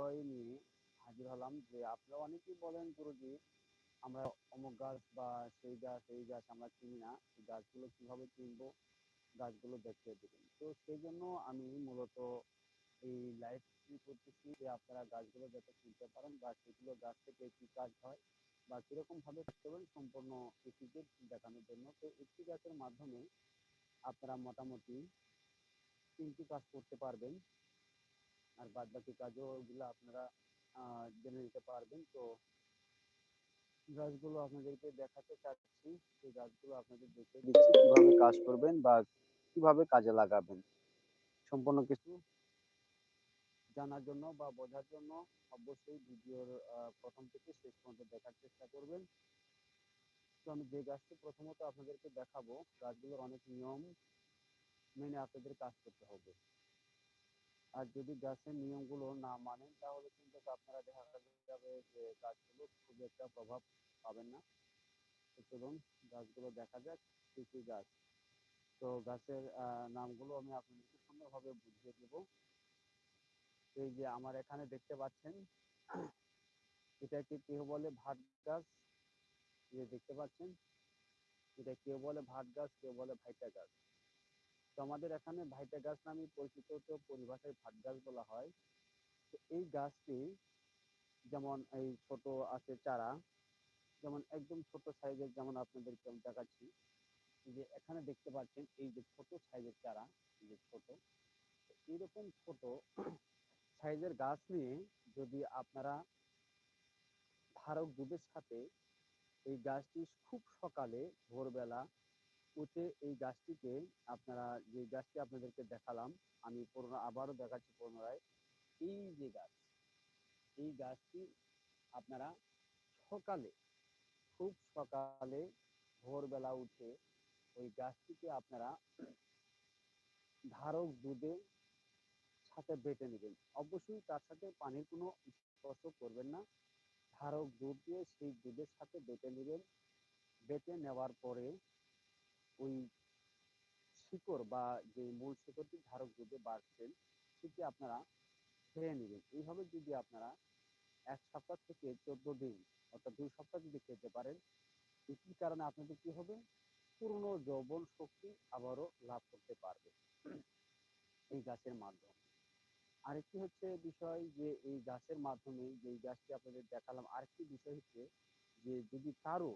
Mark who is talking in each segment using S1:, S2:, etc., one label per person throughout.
S1: বিষয় নিয়ে হাজির হলাম যে আপনারা অনেকেই বলেন গুরুজি, আমরা অমুক গাছ বা সেই গাছ, এই গাছ আমরা চিনি না, এই গাছগুলো কীভাবে চিনবো গাছগুলো দেখিয়ে দেবেন। তো সেই জন্য আমি মূলত এই লাইভটি করতেছি যে আপনারা গাছগুলো যাতে চিনতে পারেন বা সেগুলো গাছ থেকে কি কাজ হয় বা কীরকম ভাবে করবেন সম্পূর্ণ কৃষিকে দেখানোর জন্য। তো একটি গাছের মাধ্যমে আপনারা মোটামুটি তিনটি কাজ করতে পারবেন। আর বাদ বাকি কাজও ওগুলো আপনারা জেনে নিতে পারবেন। তো গাছগুলো আপনাদেরকে দেখাতে চাচ্ছি। সেই গাছগুলো আপনাদের দেখিয়ে দিচ্ছি, কীভাবে কাজ করবেন বা কীভাবে কাজে লাগাবেন। সম্পূর্ণ কিছু জানার জন্য বা বোঝার জন্য অবশ্যই ভিডিওর প্রথম থেকে শেষ পর্যন্ত দেখার চেষ্টা করবেন। তো আমি যে গাছটি প্রথমত আপনাদেরকে দেখাবো, গাছগুলোর অনেক নিয়ম মেনে আপনাদের কাজ করতে হবে। আর যদি গাছের নিয়মগুলো না মানেন, তাহলে কিন্তু আপনারা দেখা যাবে যে গাছগুলো খুব একটা প্রভাব পাবেন না। চলুন, গাছগুলো দেখা যাক কি কি গাছ। তো গাছের নামগুলো আমি আপনাদেরকে সুন্দরভাবে বুঝিয়ে দেব। এই যে আমার এখানে দেখতে পাচ্ছেন এটাকে কেউ বলে ভাট গাছ? যে দেখতে পাচ্ছেন, এটা কেউ বলে ভাট গাছ, কেউ বলে ভাইটা গাছ। তো আমাদের এখানে ভাইটা গাছ নামে পরিচিত তো পরিভাষায় ভাট গাছ বলা হয়। তো এই গাছটি যেমন এই ছোট আছে চারা, যেমন একদম ছোট সাইজের যেমন আপনাদেরকে আমি দেখাচ্ছি, যে এখানে দেখতে পাচ্ছেন এই যে ছোট সাইজের চারা, এই যে ছোট এইরকম ছোট সাইজের গাছ নিয়ে যদি আপনারা ধারক দুধের সাথে এই গাছটি খুব সকালে, ভোরবেলা উঠে এই গাছটিকে আপনারা যে গাছটি আপনাদেরকে দেখালাম, আমি পুনরা আবারও দেখাচ্ছি পুনরায় এই যে গাছ, এই গাছটি আপনারা সকালে, খুব সকালে ভোরবেলা উঠে ওই গাছটিকে আপনারা ধারক দুধে সাথে বেটে নেবেন। অবশ্যই তার সাথে পানির কোনো স্পর্শ করবেন না। ধারক দুধ দিয়ে সেই দুধের সাথে বেটে নেবেন। বেটে নেওয়ার পরে ওই শিকড় বা যে মূল শিকড়টি ধারক দুধে বাড়ছেন, সেটি আপনারা খেয়ে নেবেন। এইভাবে যদি আপনারা এক সপ্তাহ থেকে চোদ্দ দিন, অর্থাৎ দুই সপ্তাহ যদি খেতে পারেন, এটির কারণে আপনাদের কি হবে? পুরনো যৌবন শক্তি আবারও লাভ করতে পারবে এই গাছের মাধ্যমে। আরেকটি হচ্ছে বিষয় যে এই গাছের মাধ্যমে যে গাছটি আপনাদের দেখালাম, আরেকটি বিষয় হচ্ছে যে যদি কারও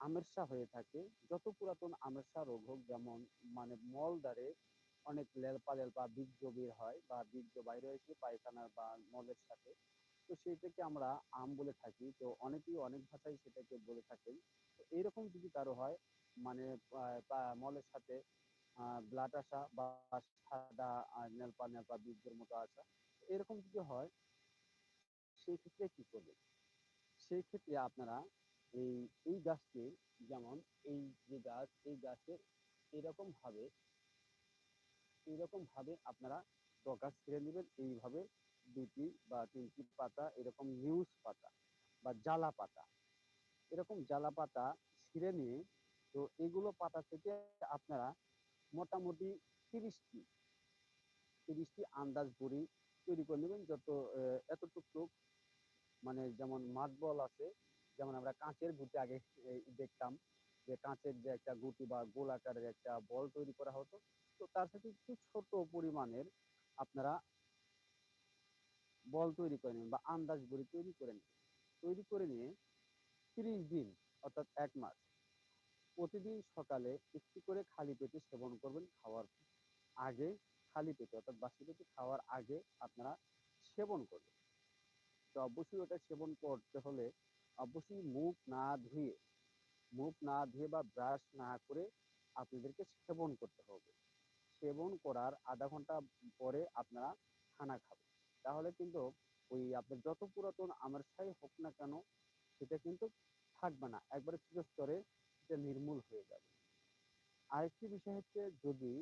S1: আমেরসা হয়ে থাকে। যত পুরাতন আমেরসা রোগ হোক, যেমন মানে মলদ্বারে অনেক লেলপা লেলপা বীর্য বের হয় বা বীর্য বাইরে এসে পায়খানা বা মলের সাথে। তো সেইটাকে আমরা আম বলে থাকি। তো অনেকেই অনেক ভাষায় সেটাকে বলে থাকেন। তো এইরকম যদি কারও হয় মানে মলের সাথে ব্লাড আসা বা সাদা নেলপা নেলপা বীর্যের মতো আসা এরকম যদি হয় সেই ক্ষেত্রে কি করবে সেই ক্ষেত্রে আপনারা এই এই গাছকে যেমন এই যে গাছ, এই গাছের এরকম ভাবে এইরকম ভাবে আপনারা ডগা ছিঁড়ে নেবেন। এইভাবে দুটি বা তিনটি পাতা এরকম নিউজ পাতা বা জ্বালা পাতা। এরকম জ্বালা পাতা ছিঁড়ে নিয়ে তো এগুলো পাতা থেকে আপনারা মোটামুটি তিরিশটি তিরিশটি আন্দাজ বড়ি তৈরি করে নেবেন। যত এতটুকু মানে যেমন মাঠ বল আছে যেমন আমরা কাঁচের গুটি আগে দেখতাম যে কাঁচের যে একটা গুটি বা গোল আকারের একটা বল তৈরি করা হতো। তো তার সাথে একটু ছোট পরিমাণের আপনারা বল তৈরি করে নেবেন বা আন্দাজ বড়ি তৈরি করে নেবেন তৈরি করে নিয়ে তিরিশ দিন, অর্থাৎ এক মাস প্রতিদিন সকালে একটু করে খালি পেটে সেবন করবেন খাওয়ার আগে, খালি পেটে অর্থাৎ বাসি পেটে খাওয়ার আগে আপনারা সেবন করবেন। তো অবশ্যই ওটা সেবন করতে হলে অবশ্যই মুখ না ধুয়ে, মুখ না ধুয়ে বা ব্রাশ না করে আপনাদেরকে সেবন করতে হবে। সেবন করার আধা ঘণ্টা পরে আপনারা খানা খাবেন। তাহলে কিন্তু ওই আপনার যত পুরাতন আমারসাই হোক না কেন, সেটা কিন্তু থাকবে না। একবারে চিরস্তরে সেটা নির্মূল হয়ে যাবে। আরেকটি বিষয় হচ্ছে যদি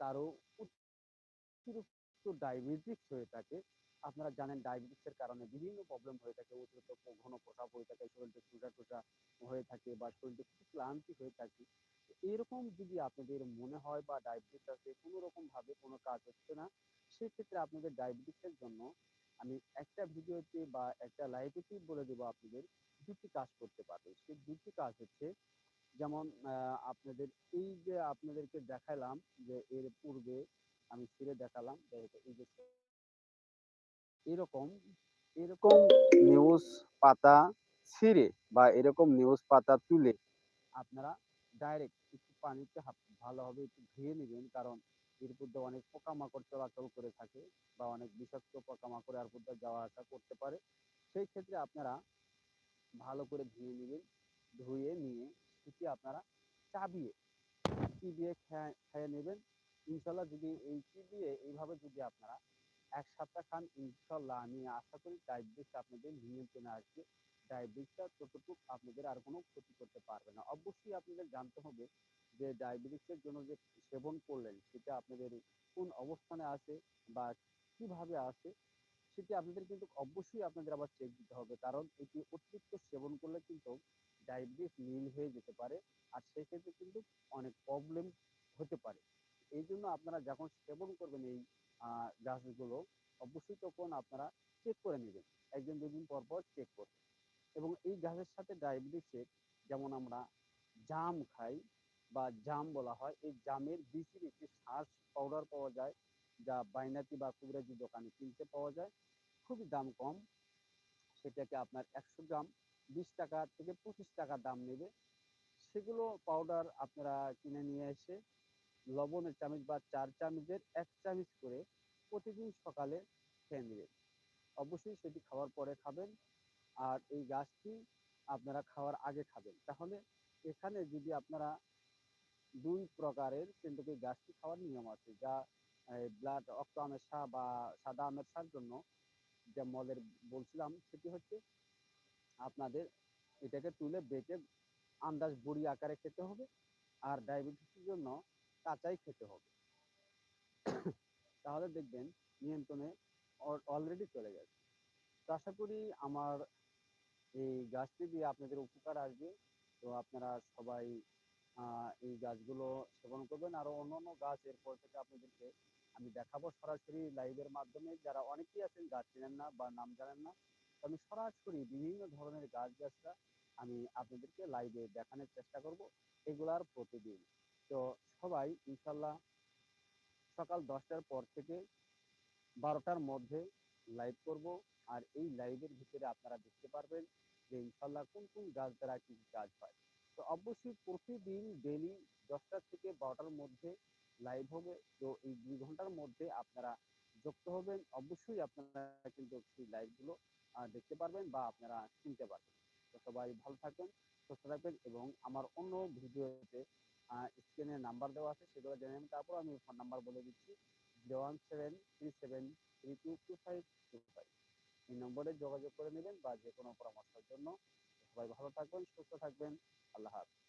S1: কারও অতিরিক্ত ডায়াবেটিস হয়ে থাকে আপনারা জানেন ডায়াবেটিসের কারণে বিভিন্ন প্রবলেম হয়ে থাকে, অতিরিক্ত ঘন প্রসাব হয়ে থাকে, শরীরটা চুষা টুসা হয়ে থাকে বা শরীরটা খুব ক্লান্তি হয়ে থাকে। এরকম যদি আপনাদের মনে হয় বা ডায়াবেটিস আছে কোনো রকম ভাবে কোনো কাজ হচ্ছে না, সেক্ষেত্রে আপনাদের ডায়াবেটিসের জন্য আমি একটা ভিডিওতে বা একটা লাইভেতেই বলে দেবো আপনাদের, দুটি কাজ করতে পারবে সেই দুটি কাজ হচ্ছে, যেমন আপনাদের এই যে আপনাদেরকে দেখালাম যে এর পূর্বে আমি ছিঁড়ে দেখালাম এই যে এরকম এরকম নিউজ পাতা ছিঁড়ে বা এরকম নিউজ পাতা তুলে আপনারা ডাইরেক্ট একটু পানিতে ভালোভাবে একটু ধুয়ে নেবেন। কারণ এর মধ্যে অনেক পোকামাকড় চলাচল করে থাকে বা অনেক বিষাক্ত পোকামাকড় এর মধ্যে যাওয়া আসা করতে পারে। সেই ক্ষেত্রে আপনারা ভালো করে ধুয়ে নেবেন। ধুয়ে নিয়ে সেটি আপনারা চাবিয়ে চিবিয়ে খেয়ে খেয়ে নেবেন। ইনশাল্লাহ যদি এই চিবিয়ে এইভাবে যদি আপনারা এক সপ্তাহ খান, ইনশাল্লাহ। আমি আশা করি ডায়াবেটিস আপনাদের নিয়ন্ত্রণে আসবে। ডায়াবেটিসটা ততটুকু আপনাদের আর কোনো ক্ষতি করতে পারবে না। অবশ্যই আপনাদের জানতে হবে যে ডায়াবেটিসের জন্য যে সেবন করলেন, সেটা আপনাদের কোন অবস্থানে আছে বা কীভাবে আছে, সেটি আপনাদের কিন্তু অবশ্যই আপনাদের আবার চেক দিতে হবে। কারণ এটি অতিরিক্ত সেবন করলে কিন্তু ডায়াবেটিস নীল হয়ে যেতে পারে আর সেক্ষেত্রে কিন্তু অনেক প্রবলেম হতে পারে। এই জন্য আপনারা যখন সেবন করবেন এই গাছগুলো অবশ্যই তখন আপনারা চেক করে নেবেন। একদিন, দুদিন পর পর চেক করবেন। এবং এই গাছের সাথে ডায়াবেটিসের যেমন আমরা জাম খাই বা জাম বলা হয়, এই জামের বীজের একটি শ্বাস পাউডার পাওয়া যায়, যা বাইনাতি বা কুবরাজি দোকানে কিনতে পাওয়া যায়। খুবই দাম কম। সেটাকে আপনার একশো গ্রাম, বিশ টাকা থেকে পঁচিশ টাকা দাম নেবে। সেগুলো পাউডার আপনারা কিনে নিয়ে এসে লবণের চামচ বা চার চামচের এক চামচ করে প্রতিদিন সকালে খেয়ে নেবেন। অবশ্যই সেটি খাওয়ার পরে খাবেন আর এই গাছটি আপনারা খাওয়ার আগে খাবেন। তাহলে এখানে যদি আপনারা দুই প্রকারের কিন্তু এই গাছটি খাওয়ার নিয়ম আছে, যা ব্লাড রক্ত আমের বা সাদা আমের জন্য যে মলের বলছিলাম, সেটি হচ্ছে আপনাদের এটাকে তুলে বেটে আন্দাজ বড়ি আকারে খেতে হবে। আর ডায়াবেটিসের জন্য কাঁচাই খেতে হবে। তাহলে দেখবেন নিয়ন্ত্রণে অলরেডি চলে গেছে। তো আশা করি আমার এই গাছটি দিয়ে আপনাদের উপকার আসবে। তো আপনারা সবাই এই গাছগুলো সেবন করবেন। আরও অন্যান্য গাছ এরপর থেকে আপনাদেরকে আমি দেখাবো সরাসরি লাইভের মাধ্যমে। যারা অনেকেই আছেন, গাছ চেনেন না বা নাম জানেন না, তো আমি সরাসরি বিভিন্ন ধরনের গাছ গাছটা আমি আপনাদেরকে লাইভে দেখানোর চেষ্টা করব। এগুলার প্রতিদিন। তো সবাই ইনশাল্লাহ সকাল দশটার পর থেকে বারোটার মধ্যে লাইভ করব। আর এই লাইভের ভিতরে আপনারা দেখতে পারবেন যে ইনশাল্লাহ কোন কোন গাছ দ্বারা কি কাজ হয়। তো অবশ্যই প্রতিদিন ডেলি দশটা থেকে বারোটার মধ্যে লাইভ হবে। তো এই দুই ঘণ্টার মধ্যে আপনারা যুক্ত হবেন। অবশ্যই আপনারা কিন্তু সেই লাইভগুলো দেখতে পারবেন বা আপনারা চিনতে পারবেন। তো সবাই ভালো থাকবেন, সুস্থ থাকবেন এবং আমার অন্য ভিডিওতে স্ক্রিনে নাম্বার দেওয়া আছে, সেগুলো জেনে নেবেন। তারপর আমি ফোন নাম্বার বলে দিচ্ছি zero one seven three seven three two two five two five এই নম্বরে যোগাযোগ করে নেবেন বা যে কোনো পরামর্শের জন্য। সবাই ভালো থাকবেন, সুস্থ থাকবেন। আল্লাহ হাফিজ।